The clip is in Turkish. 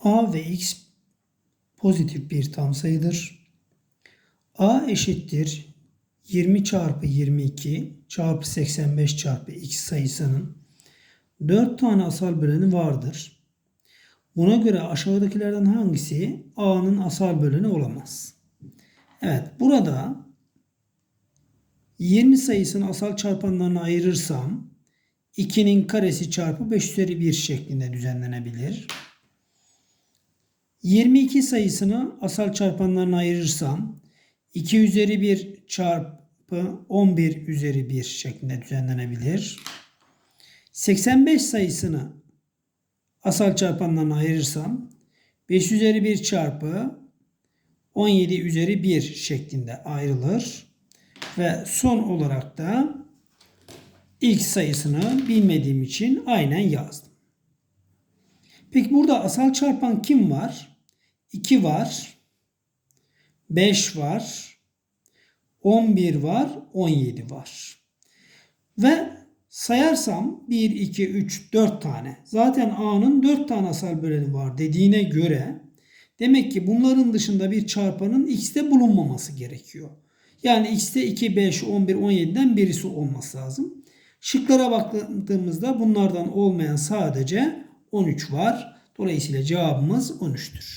a ve x pozitif bir tam sayıdır. a eşittir 20 çarpı 22 çarpı 85 çarpı x sayısının 4 tane asal böleni vardır. Buna göre aşağıdakilerden hangisi a'nın asal böleni olamaz? Evet burada 20 sayısını asal çarpanlarına ayırırsam 2'nin karesi çarpı 5 üzeri 1 şeklinde düzenlenebilir. 22 sayısını asal çarpanlarına ayırırsam 2 üzeri 1 çarpı 11 üzeri 1 şeklinde düzenlenebilir. 85 sayısını asal çarpanlarına ayırırsam 5 üzeri 1 çarpı 17 üzeri 1 şeklinde ayrılır. Ve son olarak da ilk sayısını bilmediğim için aynen yazdım. Peki burada asal çarpan kim var? 2 var. 5 var. 11 var. 17 var. Ve sayarsam 1, 2, 3, 4 tane. Zaten A'nın 4 tane asal böleni var dediğine göre demek ki bunların dışında bir çarpanın x'te bulunmaması gerekiyor. Yani x'te 2, 5, 11, 17'den birisi olması lazım. Şıklara baktığımızda bunlardan olmayan sadece 13 var. Dolayısıyla cevabımız 13'tür.